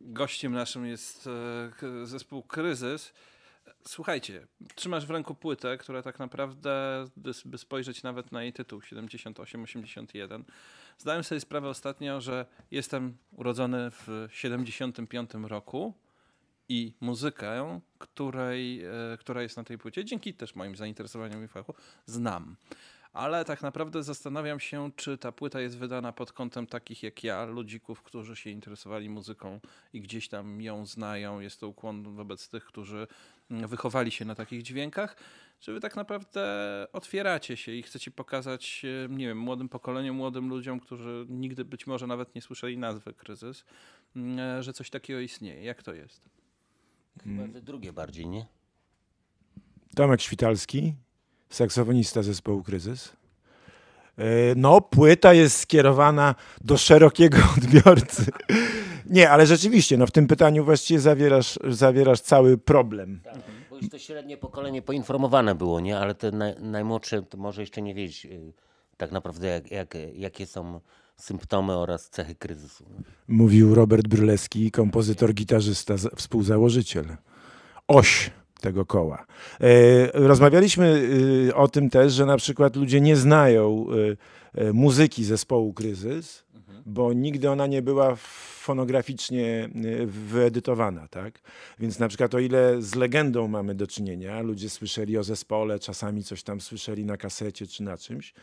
gościem naszym jest e, zespół Kryzys. Słuchajcie, trzymasz w ręku płytę, która tak naprawdę, by spojrzeć nawet na jej tytuł 78-81, zdałem sobie sprawę ostatnio, że jestem urodzony w 75 roku i muzykę, której, e, która jest na tej płycie, dzięki też moim zainteresowaniom i fachu, znam ale tak naprawdę zastanawiam się, czy ta płyta jest wydana pod kątem takich jak ja, ludzików, którzy się interesowali muzyką i gdzieś tam ją znają. Jest to ukłon wobec tych, którzy mm, wychowali się na takich dźwiękach. Czy wy tak naprawdę otwieracie się i chcecie pokazać, e, nie wiem, młodym pokoleniom, młodym ludziom, którzy nigdy być może nawet nie słyszeli nazwy kryzys, mm, e, że coś takiego istnieje? Jak to jest? Chyba te drugie bardziej, nie? Tomek Świtalski, saksofonista zespołu Kryzys. E, no, płyta jest skierowana do szerokiego odbiorcy. Nie, ale rzeczywiście, no w tym pytaniu właściwie zawierasz, zawierasz cały problem. Tak, bo już to średnie pokolenie poinformowane było, nie? Ale te naj, najmłodsze to może jeszcze nie wiedzieć y, tak naprawdę jak, jak, jakie są symptomy oraz cechy kryzysu. Mówił Robert Bryleski, kompozytor, gitarzysta, współzałożyciel. Oś tego koła. E, rozmawialiśmy e, o tym też, że na przykład ludzie nie znają e, muzyki zespołu Kryzys, mhm. bo nigdy ona nie była fonograficznie wyedytowana, tak? Więc na przykład o ile z legendą mamy do czynienia, ludzie słyszeli o zespole, czasami coś tam słyszeli na kasecie czy na czymś,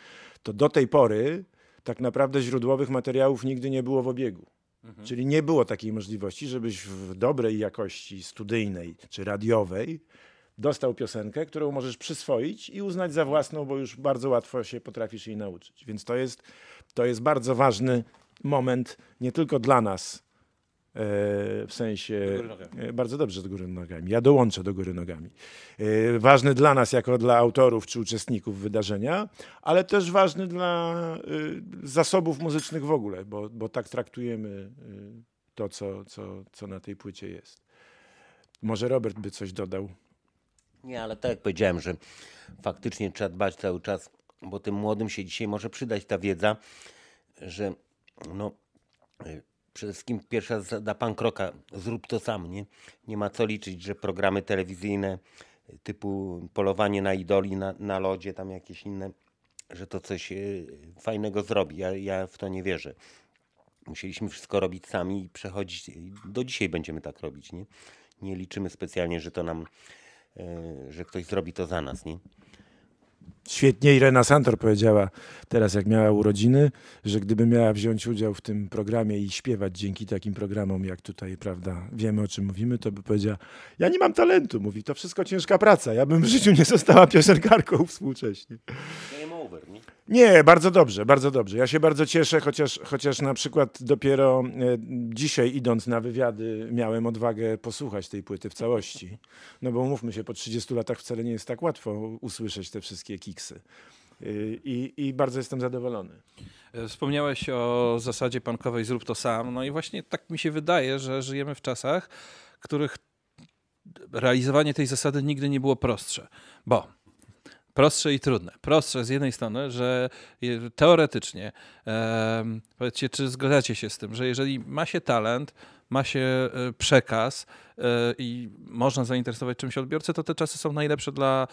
to do tej pory tak naprawdę źródłowych materiałów nigdy nie było w obiegu. Mhm. Czyli nie było takiej możliwości, żebyś w dobrej jakości studyjnej czy radiowej dostał piosenkę, którą możesz przyswoić i uznać za własną, bo już bardzo łatwo się potrafisz jej nauczyć. Więc to jest, to jest bardzo ważny moment nie tylko dla nas, w sensie e, bardzo dobrze do góry nogami. Ja dołączę do góry nogami. E, ważny dla nas jako dla autorów czy uczestników wydarzenia, ale też ważny dla e, zasobów muzycznych w ogóle, bo, bo tak traktujemy to, co, co, co na tej płycie jest. Może Robert by coś dodał. Nie, ale tak jak powiedziałem, że faktycznie trzeba dbać cały czas, bo tym młodym się dzisiaj może przydać ta wiedza, że no, przede wszystkim pierwsza zasada pan kroka, zrób to sam, nie? Nie ma co liczyć, że programy telewizyjne typu polowanie na idoli na, na lodzie, tam jakieś inne, że to coś e, fajnego zrobi. Ja, ja w to nie wierzę. Musieliśmy wszystko robić sami i przechodzić. Do dzisiaj będziemy tak robić, nie? Nie liczymy specjalnie, że to nam, e, że ktoś zrobi to za nas, nie? Świetnie Irena Santor powiedziała teraz, jak miała urodziny, że gdyby miała wziąć udział w tym programie i śpiewać dzięki takim programom, jak tutaj, prawda, wiemy o czym mówimy, to by powiedziała, ja nie mam talentu, mówi, to wszystko ciężka praca, ja bym w życiu nie została piosenkarką współcześnie. nie? Nie, bardzo dobrze, bardzo dobrze. Ja się bardzo cieszę, chociaż, chociaż na przykład dopiero e, dzisiaj idąc na wywiady miałem odwagę posłuchać tej płyty w całości. No bo mówmy się, po 30 latach wcale nie jest tak łatwo usłyszeć te wszystkie kiksy. E, I, I, bardzo jestem zadowolony. E, wspomniałeś o zasadzie pankowej zrób to sam. No i właśnie tak mi się wydaje, że żyjemy w czasach, których realizowanie tej zasady nigdy nie było prostsze. Bo prostsze i trudne. Prostsze z jednej strony, że teoretycznie, powiedzcie, czy zgadzacie się z tym, że jeżeli ma się talent, ma się e, przekaz e, i można zainteresować czymś odbiorcę, to te czasy są najlepsze dla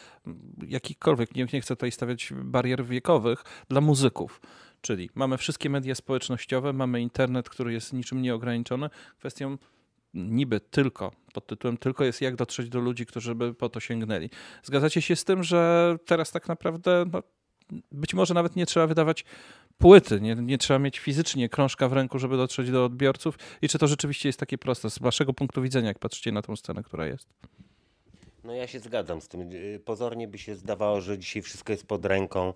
jakichkolwiek, nie, nie chcę tutaj stawiać barier wiekowych, dla muzyków. Czyli mamy wszystkie media społecznościowe, mamy internet, który jest niczym nieograniczony. Kwestią niby tylko, pod tytułem tylko jest jak dotrzeć do ludzi, którzy by po to sięgnęli. Zgadzacie się z tym, że teraz tak naprawdę no, być może nawet nie trzeba wydawać płyty, nie, nie trzeba mieć fizycznie krążka w ręku, żeby dotrzeć do odbiorców i czy to rzeczywiście jest takie proste z waszego punktu widzenia, jak patrzycie na tą scenę, która jest? No ja się zgadzam z tym. Y, pozornie by się zdawało, że dzisiaj wszystko jest pod ręką,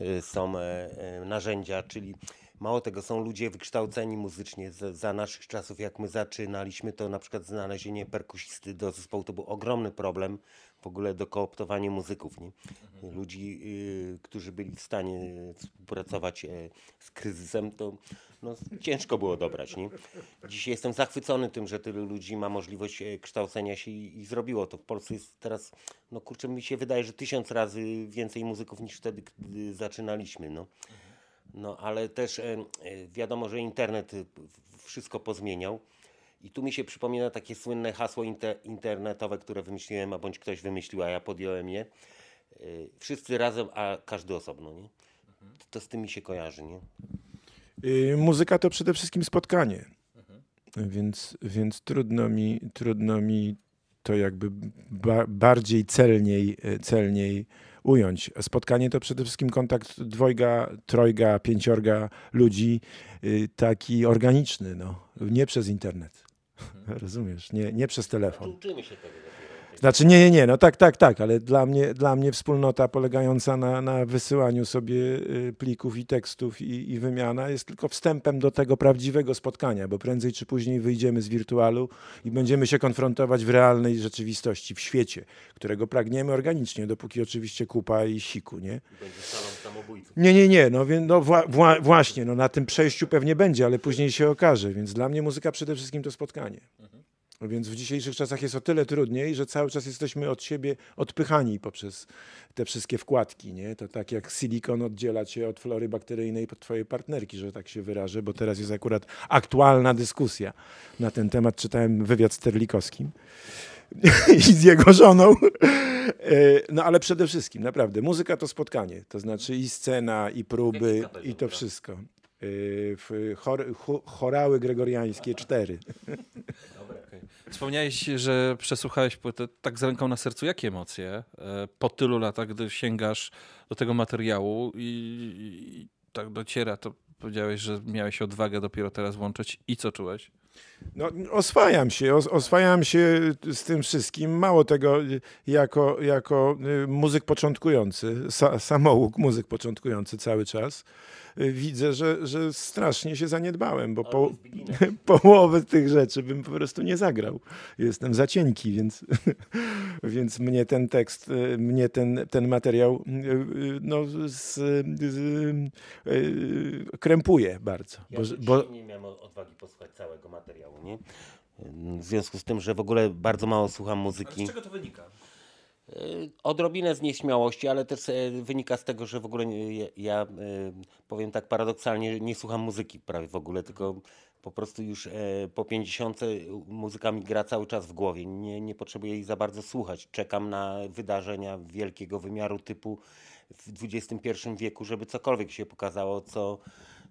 y, są e, e, narzędzia, czyli Mało tego, są ludzie wykształceni muzycznie. Za, za, naszych czasów, jak my zaczynaliśmy, to na przykład znalezienie perkusisty do zespołu to był ogromny problem w ogóle do kooptowania muzyków. Nie? Mhm. Ludzi, y, którzy byli w stanie współpracować y, z kryzysem, to no, ciężko było dobrać. Nie? Dzisiaj jestem zachwycony tym, że tylu ludzi ma możliwość y, kształcenia się i, i, zrobiło to. W Polsce jest teraz, no kurczę, mi się wydaje, że tysiąc razy więcej muzyków niż wtedy, gdy zaczynaliśmy. No. Mhm. No ale też e, e, wiadomo, że internet wszystko pozmieniał I tu mi się przypomina takie słynne hasło inter, internetowe, które wymyśliłem, a bądź ktoś wymyślił, a ja podjąłem je. Y, Wszyscy razem, a każdy osobno, nie? To z tym mi się kojarzy, nie? Y, Muzyka to przede wszystkim spotkanie. Więc, więc trudno, mi, trudno mi to jakby ba bardziej celniej, e, celniej ująć. Spotkanie to przede wszystkim kontakt dwojga, trojga, pięciorga ludzi, y, taki organiczny, no. nie przez internet. Rozumiesz? Nie, nie przez telefon. Uczymy się tego dopiero. Znaczy nie, nie, nie, no tak, tak, tak, ale dla mnie, dla mnie wspólnota polegająca na, na wysyłaniu sobie y, plików i tekstów i, i wymiana jest tylko wstępem do tego prawdziwego spotkania, bo prędzej czy później wyjdziemy z wirtualu i będziemy się konfrontować w realnej rzeczywistości, w świecie, którego pragniemy organicznie, dopóki oczywiście kupa i siku, nie? Będzie samobójców. Nie, nie, nie, no, no wła, wła, właśnie, no na tym przejściu pewnie będzie, ale później się okaże, więc dla mnie muzyka przede wszystkim to spotkanie. No Więc w dzisiejszych czasach jest o tyle trudniej, że cały czas jesteśmy od siebie odpychani poprzez te wszystkie wkładki, nie? To tak jak silikon oddziela cię od flory bakteryjnej pod twojej partnerki, że tak się wyrażę, bo teraz jest akurat aktualna dyskusja na ten temat. Czytałem wywiad z Terlikowskim i z jego żoną. E, No ale przede wszystkim, naprawdę, muzyka to spotkanie, to znaczy i scena, i próby, i to wszystko. E, chorały gregoriańskie cztery. Wspomniałeś, że przesłuchałeś płytę tak z ręką na sercu. Jakie emocje e, po tylu latach, gdy sięgasz do tego materiału i, i tak dociera, to powiedziałeś, że miałeś odwagę dopiero teraz włączyć i co czułeś? No, oswajam się, os, oswajam się z tym wszystkim. Mało tego, jako, jako y, muzyk początkujący, sa, samouk muzyk początkujący cały czas, y, widzę, że, że strasznie się zaniedbałem, bo po, połowę tych rzeczy bym po prostu nie zagrał. Jestem za cienki, więc, więc mnie ten tekst, y, mnie ten, ten materiał no, z, z, krępuje bardzo. Ja Bo, bo, nie miałem całego materiału, nie? W związku z tym, że w ogóle bardzo mało słucham muzyki. to wynika? Y, Odrobinę z nieśmiałości, ale też e, wynika z tego, że w ogóle nie- ja, ja powiem tak paradoksalnie, nie słucham muzyki prawie w ogóle, tylko po prostu już e, po 50 muzyka mi gra cały czas w głowie. Nie, nie potrzebuję jej za bardzo słuchać. Czekam na wydarzenia wielkiego wymiaru typu w XXI wieku, żeby cokolwiek się pokazało, co,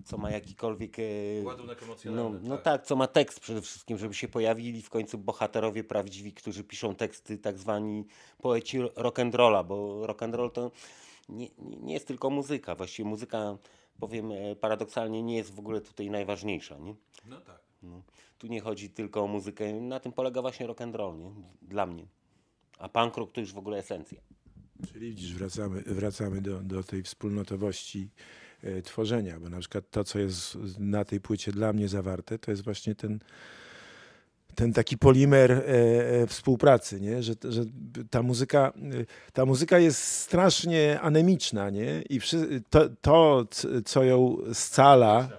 co ma jakikolwiek... e, Ładunek no, emocjonalny. no tak, co ma tekst przede wszystkim, żeby się pojawili w końcu bohaterowie prawdziwi, którzy piszą teksty, tak zwani poeci rock'n'rolla, bo rock'n'roll to nie, nie jest tylko muzyka. Właściwie muzyka, powiem e, paradoksalnie, nie jest w ogóle tutaj najważniejsza. Nie? No tak. No, tu nie chodzi tylko o muzykę, na tym polega właśnie rock'n'roll, nie? Dla mnie. A punk rock to już w ogóle esencja. Czyli widzisz, wracamy, wracamy do, do tej wspólnotowości tworzenia, bo na przykład to, co jest na tej płycie dla mnie zawarte, to jest właśnie ten, ten taki polimer e, e, współpracy, nie? Że, że ta, muzyka, e, ta muzyka jest strasznie anemiczna nie? i wszy, to, to, co ją scala,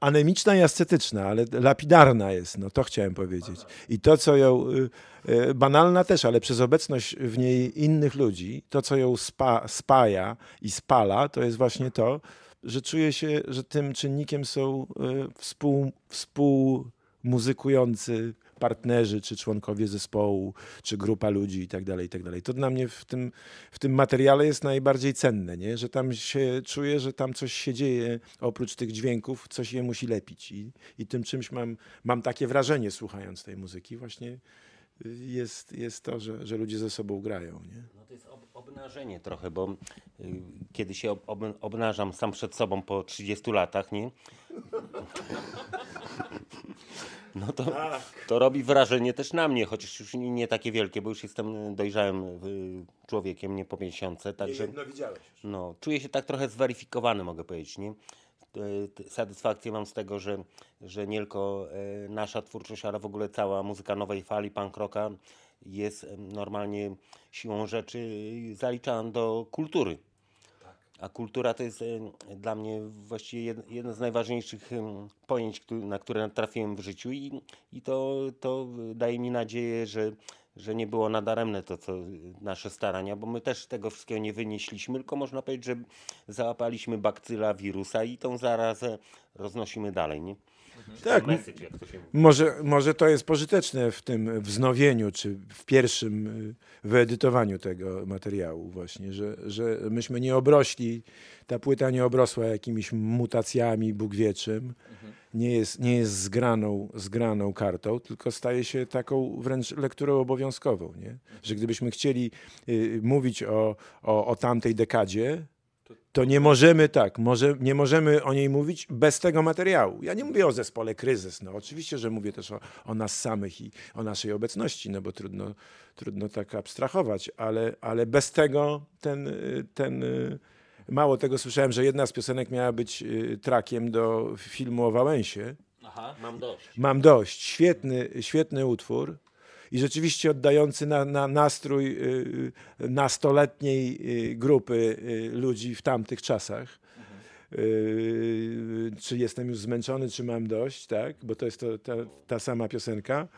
anemiczna i ascetyczna, ale lapidarna jest, no to chciałem powiedzieć. I to, co ją, y, y, banalna też, ale przez obecność w niej innych ludzi, to, co ją spa, spaja i spala, to jest właśnie to, że czuję się, że tym czynnikiem są y, współ, współmuzykujący partnerzy, czy członkowie zespołu, czy grupa ludzi i tak dalej, i tak dalej. To dla mnie w tym, w tym materiale jest najbardziej cenne, nie? że tam się czuję, że tam coś się dzieje, oprócz tych dźwięków, coś je musi lepić. I, i tym czymś mam, mam takie wrażenie, słuchając tej muzyki, właśnie y, jest, jest to, że, że ludzie ze sobą grają. Nie? No to jest ob obnażenie trochę, bo y, kiedy się ob ob obnażam sam przed sobą po 30 latach, nie? No to, to robi wrażenie też na mnie, chociaż już nie, nie takie wielkie, bo już jestem dojrzałym y, człowiekiem, nie po miesiące, także widziałeś już. no, czuję się tak trochę zweryfikowany, mogę powiedzieć, nie? Y, Satysfakcję mam z tego, że, że nie tylko y, nasza twórczość, ale w ogóle cała muzyka nowej fali punk rocka jest y, normalnie siłą rzeczy y, zaliczana do kultury. A kultura to jest dla mnie właściwie jed, jedno z najważniejszych pojęć, na które natrafiłem w życiu i, i to, to daje mi nadzieję, że, że nie było nadaremne to, co nasze starania, bo my też tego wszystkiego nie wynieśliśmy, tylko można powiedzieć, że załapaliśmy bakcyla, wirusa i tą zarazę roznosimy dalej, nie? Tak, Message, jak to się mówi. Może, może to jest pożyteczne w tym wznowieniu, czy w pierwszym y, wyedytowaniu tego materiału właśnie, że, że myśmy nie obrośli, ta płyta nie obrosła jakimiś mutacjami, Bóg wie czym, nie jest, nie jest zgraną, zgraną kartą, tylko staje się taką wręcz lekturą obowiązkową, nie? że gdybyśmy chcieli y, mówić o, o, o tamtej dekadzie, to nie możemy tak, może, nie możemy o niej mówić bez tego materiału. Ja nie mówię o zespole Kryzys, no oczywiście, że mówię też o, o nas samych i o naszej obecności, no bo trudno, trudno tak abstrahować, ale, ale bez tego ten, ten mało tego słyszałem, że jedna z piosenek miała być y, trakiem do filmu o Wałęsie. Aha. Mam dość. Mam dość. Świetny, świetny utwór i rzeczywiście oddający na, na nastrój y, y, nastoletniej y, grupy ludzi w tamtych czasach. Czy jestem już zmęczony, czy mam dość, tak? Bo to jest to, ta, ta sama piosenka.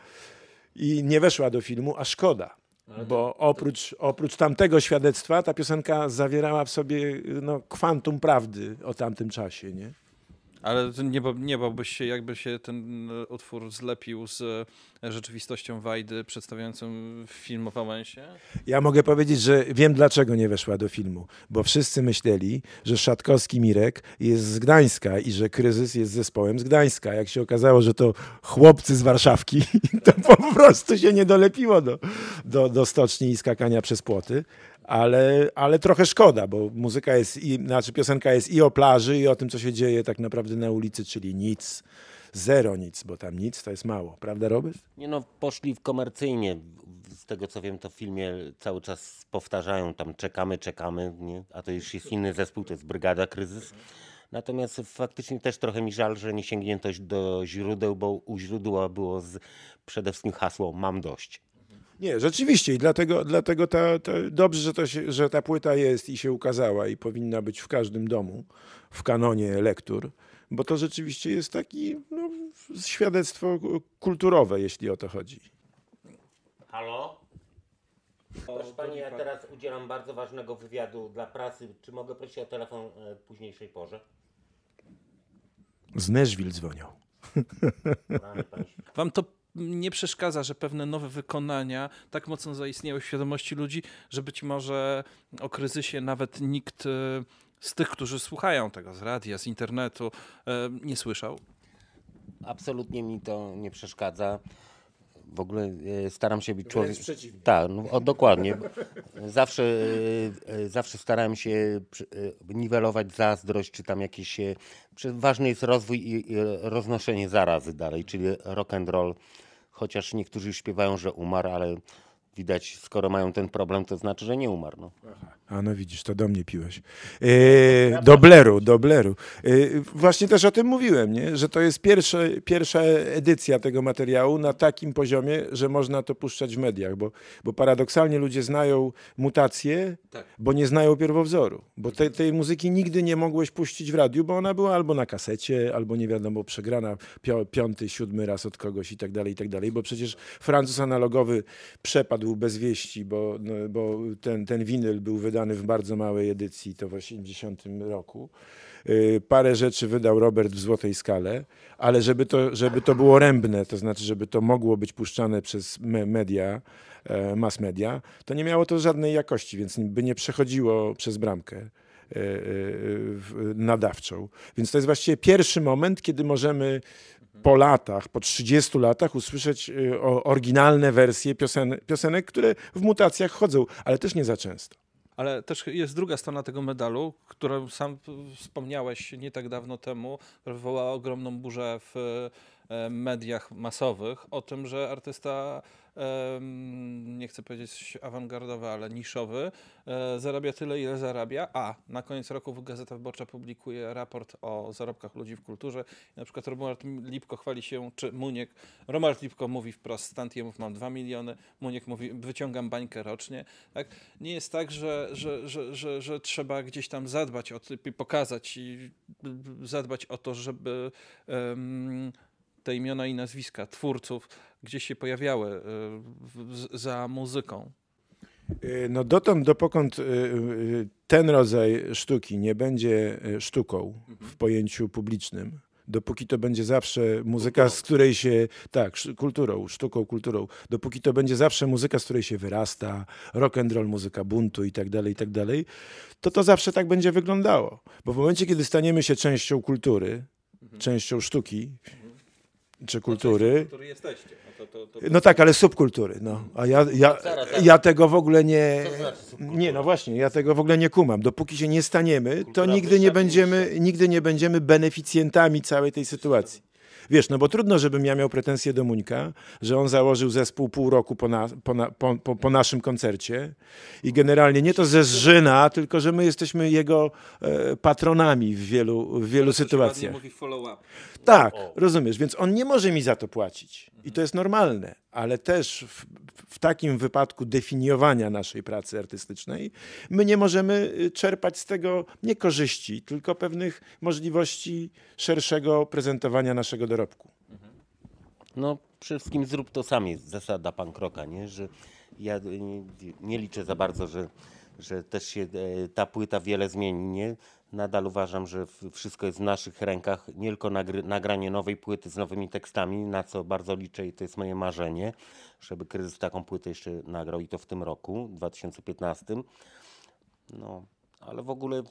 I nie weszła do filmu, a szkoda. Bo oprócz, oprócz tamtego świadectwa ta piosenka zawierała w sobie no, kwantum prawdy o tamtym czasie, nie? Ale nie, nie bałbyś się, jakby się ten e, utwór zlepił z e, rzeczywistością Wajdy przedstawiającą film o Wałęsie? Ja mogę powiedzieć, że wiem dlaczego nie weszła do filmu, bo wszyscy myśleli, że Szatkowski Mirek jest z Gdańska i że Kryzys jest zespołem z Gdańska. Jak się okazało, że to chłopcy z Warszawki, to po prostu się nie dolepiło do, do, do stoczni i skakania przez płoty. Ale, ale trochę szkoda, bo muzyka jest, i, znaczy piosenka jest i o plaży, i o tym, co się dzieje tak naprawdę na ulicy, czyli nic, zero nic, bo tam nic to jest mało. Prawda, Robert? Nie no, poszli w komercyjnie. Z tego co wiem, to w filmie cały czas powtarzają tam czekamy, czekamy, nie? a to już jest inny zespół, to jest Brygada Kryzys. Natomiast faktycznie też trochę mi żal, że nie sięgnięto do źródeł, bo u źródła było z, przede wszystkim hasło mam dość. Nie, rzeczywiście i dlatego, dlatego ta, ta, dobrze, że, to się, że ta płyta jest i się ukazała i powinna być w każdym domu, w kanonie lektur, bo to rzeczywiście jest taki no, świadectwo kulturowe, jeśli o to chodzi. Halo? Proszę Pani, ja teraz udzielam bardzo ważnego wywiadu dla prasy. Czy mogę prosić o telefon e, w późniejszej porze? Z Nashville dzwonią. Wam to nie przeszkadza, że pewne nowe wykonania tak mocno zaistniały w świadomości ludzi, że być może o kryzysie nawet nikt e, z tych, którzy słuchają tego z radia, z internetu, e, nie słyszał? Absolutnie mi to nie przeszkadza. W ogóle e, staram się być człowiekiem. przeciwnie. Tak, no, dokładnie. Zawsze, zawsze starałem się niwelować zazdrość, czy tam jakieś. Ważny jest rozwój i, i roznoszenie zarazy dalej, czyli rock and roll. Chociaż niektórzy już śpiewają, że umarł, ale widać, skoro mają ten problem, to znaczy, że nie umarł. No. A no widzisz, to do mnie piłeś. E, do Bleru, do Bleru. E, właśnie też o tym mówiłem, nie? że to jest pierwsze, pierwsza edycja tego materiału na takim poziomie, że można to puszczać w mediach, bo, bo paradoksalnie ludzie znają mutacje, Tak. bo nie znają pierwowzoru. Bo te, tej muzyki nigdy nie mogłeś puścić w radiu, bo ona była albo na kasecie, albo nie wiadomo, przegrana pio, piąty, siódmy raz od kogoś i tak dalej, i tak dalej. Bo przecież Francuz analogowy przepadł bez wieści, bo, no, bo ten, ten winyl był wydany w bardzo małej edycji, to w 80 roku. Y, Parę rzeczy wydał Robert w złotej skale, ale żeby to, żeby to było rębne, to znaczy, żeby to mogło być puszczane przez me- media, e, mass media, to nie miało to żadnej jakości, więc by nie przechodziło przez bramkę e, e, nadawczą. Więc to jest właściwie pierwszy moment, kiedy możemy po latach, po 30 latach usłyszeć o- oryginalne wersje piosen, piosenek, które w mutacjach chodzą, ale też nie za często. Ale też jest druga strona tego medalu, którą sam wspomniałeś nie tak dawno temu, która wywołała ogromną burzę w e, mediach masowych, o tym, że artysta, nie chcę powiedzieć awangardowy, ale niszowy, e, zarabia tyle, ile zarabia, a na koniec roku Gazeta Wyborcza publikuje raport o zarobkach ludzi w kulturze. Na przykład Romuald Lipko chwali się, czy Muniek, Romuald Lipko mówi wprost, Stantiemów mam 2 miliony, Muniek mówi, wyciągam bańkę rocznie. Tak? Nie jest tak, że, że, że, że, trzeba gdzieś tam zadbać o pokazać i zadbać o to, żeby te imiona i nazwiska twórców gdzieś się pojawiały e, za muzyką. Y, No dotąd, dopokąd y, ten rodzaj sztuki nie będzie sztuką w pojęciu publicznym, dopóki to będzie zawsze muzyka, z której się, tak, kulturą, sztuką, kulturą, dopóki to będzie zawsze muzyka, z której się wyrasta, rock and roll, muzyka buntu i tak dalej, i tak dalej, to to zawsze tak będzie wyglądało. Bo w momencie, kiedy staniemy się częścią kultury, częścią sztuki, czy kultury, Który jesteście. No, to, to, no tak, ale subkultury, no. A ja, ja, ja tego w ogóle nie... Znaczy? Nie, no właśnie, ja tego w ogóle nie kumam. Dopóki się nie staniemy, to nigdy nie będziemy, nigdy nie będziemy beneficjentami całej tej sytuacji. Wiesz, no bo trudno, żebym ja miał pretensje do Muńka, że on założył zespół pół roku po, na, po, na, po, po, naszym koncercie i generalnie nie to ze zżyna, tylko że my jesteśmy jego e, patronami w wielu, w wielu sytuacjach. mówi follow-up. Tak, rozumiesz, więc on nie może mi za to płacić. I to jest normalne, ale też w, w takim wypadku definiowania naszej pracy artystycznej, my nie możemy y, czerpać z tego nie korzyści, tylko pewnych możliwości szerszego prezentowania naszego dorobku. No przede wszystkim zrób to sam jest zasada pankroka, nie? Że ja nie, nie liczę za bardzo, że, że też się e, ta płyta wiele zmieni, nie? Nadal uważam, że wszystko jest w naszych rękach, nie tylko nagranie nowej płyty z nowymi tekstami, na co bardzo liczę i to jest moje marzenie, żeby Kryzys taką płytę jeszcze nagrał i to w tym roku, 2015. No, ale w ogóle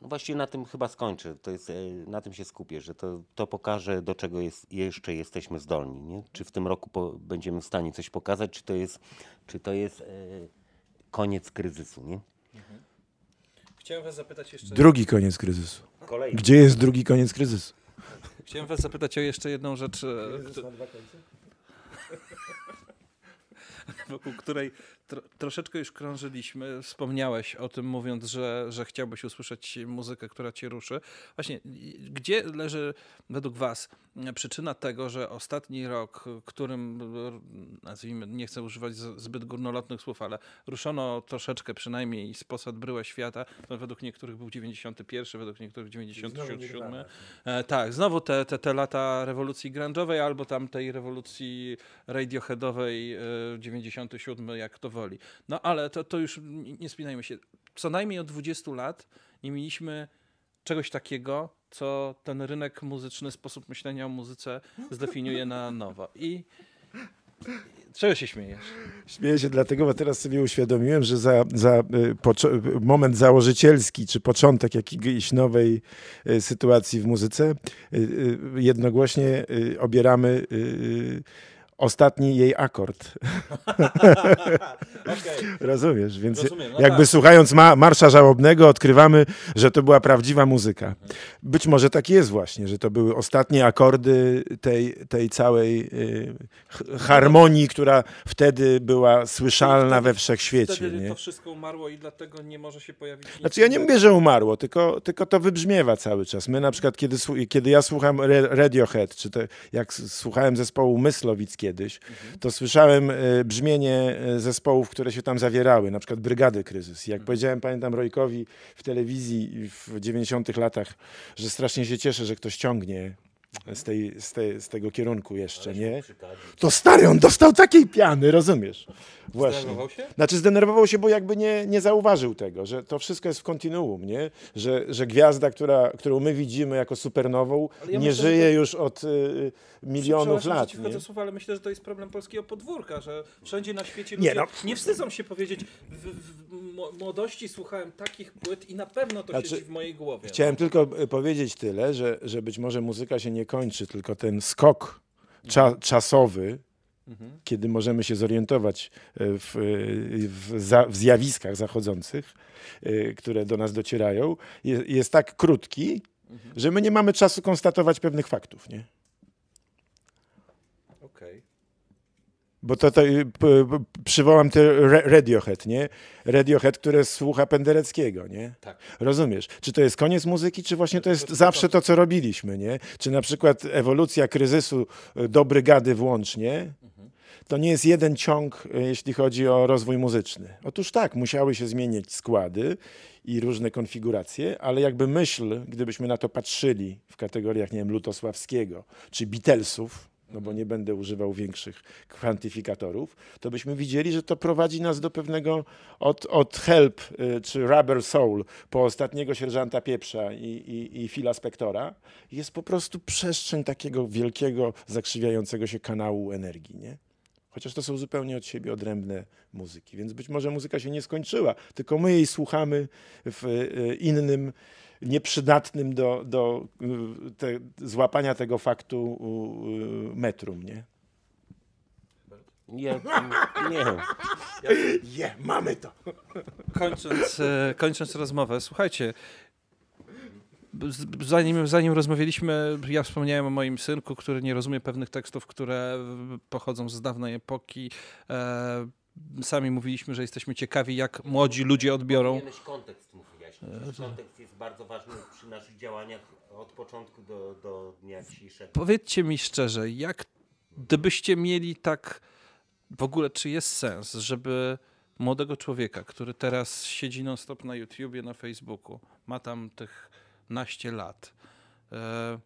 no właściwie na tym chyba skończę. To jest, e, na tym się skupię, że to, to pokaże, do czego jest, jeszcze jesteśmy zdolni. Nie? Czy w tym roku po, będziemy w stanie coś pokazać, czy to jest, czy to jest e, koniec kryzysu. Nie? Chciałem was zapytać jeszcze... Drugi koniec kryzysu. Kolejny. Gdzie jest drugi koniec kryzysu? Chciałem was zapytać o jeszcze jedną rzecz, e, któ- wokół której tro, troszeczkę już krążyliśmy. Wspomniałeś o tym, mówiąc, że, że chciałbyś usłyszeć muzykę, która cię ruszy. Właśnie, gdzie leży według was przyczyna tego, że ostatni rok, którym, nazwijmy, nie chcę używać zbyt górnolotnych słów, ale ruszono troszeczkę przynajmniej z posad bryłę świata, to według niektórych był 91, według niektórych 97. E, tak, znowu te, te, te lata rewolucji grunge'owej albo tam tej rewolucji radioheadowej e, 97, jak to woli. No ale to, to już nie nie spinajmy się. Co najmniej od 20 lat nie mieliśmy czegoś takiego, co ten rynek muzyczny, sposób myślenia o muzyce zdefiniuje na nowo. I czego się śmiejesz? Śmieję się dlatego, bo teraz sobie uświadomiłem, że za, za y, moment założycielski, czy początek jakiejś nowej y, sytuacji w muzyce, y, jednogłośnie obieramy ostatni jej akord. Rozumiesz? Więc Rozumiem, no jakby tak. słuchając ma, Marsza Żałobnego odkrywamy, że to była prawdziwa muzyka. Być może tak jest właśnie, że to były ostatnie akordy tej, tej całej y, harmonii, która wtedy była słyszalna we wszechświecie. Wtedy Nie? to wszystko umarło i dlatego nie może się pojawić Znaczy ja nie mówię, że umarło, tylko, tylko to wybrzmiewa cały czas. My na przykład, kiedy, kiedy ja słucham Radiohead, czy to, jak słuchałem zespołu Myslowic kiedyś, to słyszałem e, brzmienie e, zespołów, które się tam zawierały, na przykład Brygady Kryzys. Jak powiedziałem, pamiętam Rojkowi w telewizji w 90 latach, że strasznie się cieszę, że ktoś ciągnie z, tej, z, tej, z tego kierunku jeszcze, nie? To stary, on dostał takiej piany, rozumiesz? Właśnie. Zdenerwował się? Znaczy zdenerwował się, bo jakby nie, nie zauważył tego, że to wszystko jest w kontinuum, nie? Że, że gwiazda, która, którą my widzimy jako supernową, ja nie myślę, żyje to- już od y, milionów lat. Nie? w słowo, ale myślę, że to jest problem polskiego podwórka, że wszędzie na świecie Nie, ludzie no. nie wstydzą się powiedzieć, w, w młodości słuchałem takich płyt i na pewno to Znaczy, siedzi w mojej głowie. Chciałem tylko y, powiedzieć tyle, że, że być może muzyka się nie kończy, tylko ten skok cza, czasowy, kiedy możemy się zorientować y, w, y, w, za, w zjawiskach zachodzących, y, które do nas docierają, je, jest tak krótki, że my nie mamy czasu konstatować pewnych faktów. Nie? Bo to, to y, p, przywołam te ra- Radiohead, nie? Radiohead, które słucha Pendereckiego, nie? Tak. Rozumiesz? Czy to jest koniec muzyki, czy właśnie to jest zawsze to, co robiliśmy, nie? Czy na przykład ewolucja kryzysu y, do brygady włącznie, to nie jest jeden ciąg, y, jeśli chodzi o rozwój muzyczny. Otóż tak, musiały się zmieniać składy i różne konfiguracje, ale jakby myśl, gdybyśmy na to patrzyli w kategoriach, nie wiem, Lutosławskiego czy Beatlesów, no bo nie będę używał większych kwantyfikatorów, to byśmy widzieli, że to prowadzi nas do pewnego od, od Help y, czy Rubber Soul po ostatniego sierżanta Pieprza i, i, i Phila Spectora jest po prostu przestrzeń takiego wielkiego, zakrzywiającego się kanału energii, nie? Chociaż to są zupełnie od siebie odrębne muzyki, więc być może muzyka się nie skończyła, tylko my jej słuchamy w y, innym nieprzydatnym do, do y, te, złapania tego faktu y, metrum, nie? Nie, nie. Je, mamy to! Kończąc, e, kończąc rozmowę, słuchajcie, zanim, zanim rozmawialiśmy, ja wspomniałem o moim synku, który nie rozumie pewnych tekstów, które pochodzą z dawnej epoki. E, sami mówiliśmy, że jesteśmy ciekawi, jak młodzi ludzie odbiorą. Kontekst wyjaśnić. Kontekst jest bardzo ważny przy naszych działaniach od początku do, do dnia dzisiejszego. Powiedzcie mi szczerze, jak gdybyście mieli tak w ogóle, czy jest sens, żeby młodego człowieka, który teraz siedzi non-stop na YouTubie, na Facebooku, ma tam tych naście lat, e,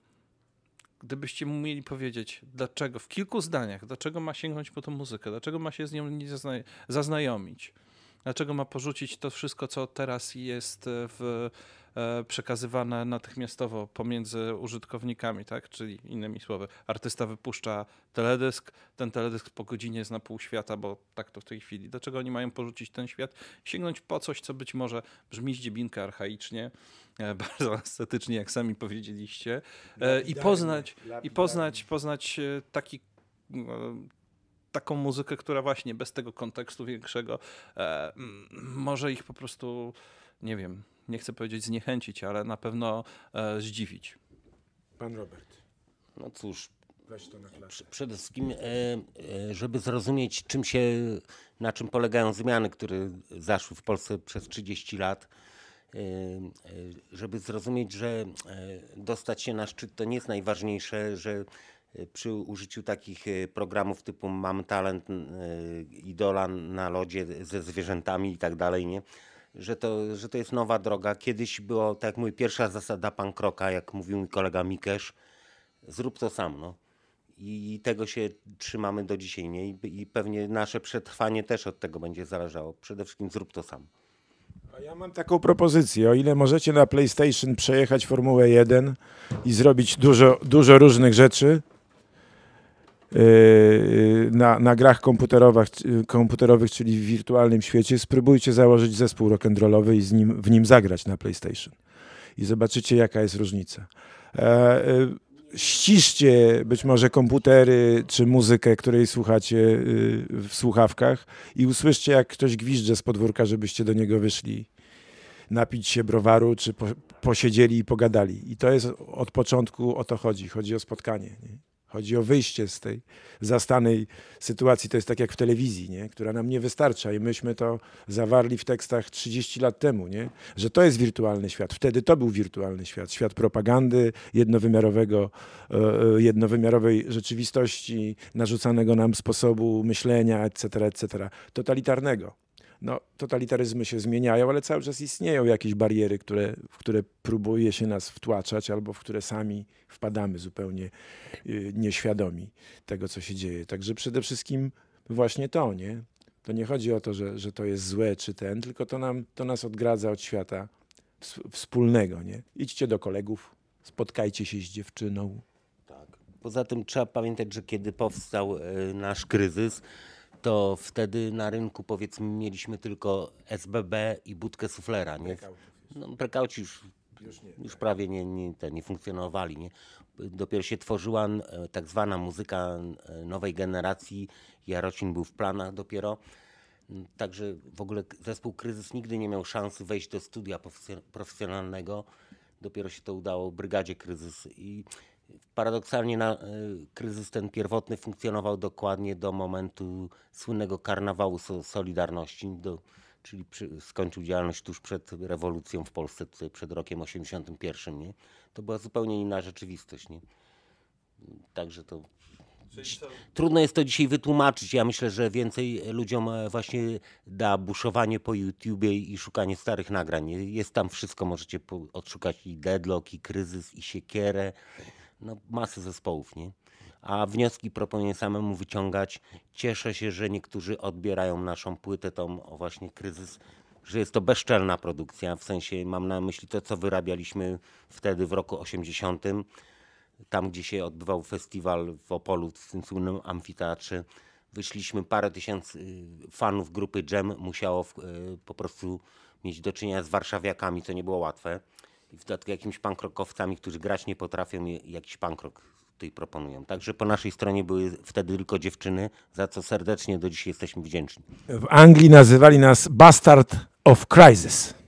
gdybyście mu mieli powiedzieć, dlaczego, w kilku zdaniach, dlaczego ma sięgnąć po tą muzykę, dlaczego ma się z nią nie zazna- zaznajomić, dlaczego ma porzucić to wszystko, co teraz jest e, w, e, przekazywane natychmiastowo pomiędzy użytkownikami, tak? Czyli innymi słowy, artysta wypuszcza teledysk, ten teledysk po godzinie jest na pół świata, bo tak to w tej chwili. Dlaczego oni mają porzucić ten świat, sięgnąć po coś, co być może brzmi zdziebinkę archaicznie, e, bardzo estetycznie, jak sami powiedzieliście, i poznać, i poznać, poznać taki e, taką muzykę, która właśnie bez tego kontekstu większego e, może ich po prostu, nie wiem, nie chcę powiedzieć zniechęcić, ale na pewno e, zdziwić. Pan Robert, No cóż, weź to na klasę. Prze- Przede wszystkim, e, e, żeby zrozumieć, czym się, na czym polegają zmiany, które zaszły w Polsce przez 30 lat, e, żeby zrozumieć, że e, dostać się na szczyt to nie jest najważniejsze, że przy użyciu takich e, programów typu Mam Talent, e, Idola na lodzie ze zwierzętami i tak dalej, nie? Że to, że to jest nowa droga. Kiedyś było, tak jak mój pierwsza zasada pan Kroka, jak mówił mój kolega Mikesz, zrób to sam, no. I tego się trzymamy do dzisiaj, nie? I, I pewnie nasze przetrwanie też od tego będzie zależało. Przede wszystkim zrób to sam. A ja mam taką propozycję. O ile możecie na PlayStation przejechać Formułę 1 i zrobić dużo, dużo różnych rzeczy na, na grach komputerowych, komputerowych, czyli w wirtualnym świecie, spróbujcie założyć zespół rock'n'rollowy i z nim, w nim zagrać na PlayStation. I zobaczycie, jaka jest różnica. E, ściszcie być może komputery czy muzykę, której słuchacie y, w słuchawkach i usłyszcie, jak ktoś gwizdże z podwórka, żebyście do niego wyszli napić się browaru, czy po, posiedzieli i pogadali. I to jest od początku o to chodzi. Chodzi o spotkanie. Nie? Chodzi o wyjście z tej zastanej sytuacji. To jest tak jak w telewizji, nie? która nam nie wystarcza i myśmy to zawarli w tekstach 30 lat temu, nie? że to jest wirtualny świat. Wtedy to był wirtualny świat. Świat propagandy, jednowymiarowego, e, e, jednowymiarowej rzeczywistości, narzucanego nam sposobu myślenia, etc., etc., totalitarnego. No, totalitaryzmy się zmieniają, ale cały czas istnieją jakieś bariery, które, w które próbuje się nas wtłaczać, albo w które sami wpadamy zupełnie y, nieświadomi tego, co się dzieje. Także przede wszystkim właśnie to, nie? To nie chodzi o to, że, że to jest złe czy ten, tylko to, nam, to nas odgradza od świata ws- wspólnego, nie? Idźcie do kolegów, spotkajcie się z dziewczyną. Tak. Poza tym trzeba pamiętać, że kiedy powstał e, nasz kryzys, to wtedy na rynku powiedzmy mieliśmy tylko SBB i budkę suflera, nie? No, brekauci już, już, prawie nie, nie, te, nie funkcjonowali, nie? Dopiero się tworzyła e, tak zwana muzyka e, nowej generacji. Jarocin był w planach dopiero. Także w ogóle zespół Kryzys nigdy nie miał szansy wejść do studia profesjo- profesjonalnego. Dopiero się to udało Brygadzie Kryzys. I paradoksalnie na, y, kryzys ten pierwotny funkcjonował dokładnie do momentu słynnego karnawału so, Solidarności, do, czyli przy, skończył działalność tuż przed rewolucją w Polsce, tutaj przed rokiem 81. Nie? To była zupełnie inna rzeczywistość. Nie? Także to Trudno jest to dzisiaj wytłumaczyć. Ja myślę, że więcej ludziom e, właśnie da buszowanie po YouTubie i szukanie starych nagrań. Jest tam wszystko, możecie odszukać i Deadlock, i Kryzys, i Siekierę. No masy zespołów, nie? a wnioski proponuję samemu wyciągać. Cieszę się, że niektórzy odbierają naszą płytę, tą właśnie kryzys, że jest to bezczelna produkcja, w sensie mam na myśli to, co wyrabialiśmy wtedy w roku 80 tam gdzie się odbywał festiwal w Opolu, w tym słynnym amfiteatrze, wyszliśmy parę tysięcy y, fanów grupy Jam musiało y, po prostu mieć do czynienia z warszawiakami, co nie było łatwe. I w dodatku jakimiś pankrokowcami, którzy grać nie potrafią jakiś pankrok tutaj proponują. Także po naszej stronie były wtedy tylko dziewczyny, za co serdecznie do dzisiaj jesteśmy wdzięczni. W Anglii nazywali nas Bastard of Crisis.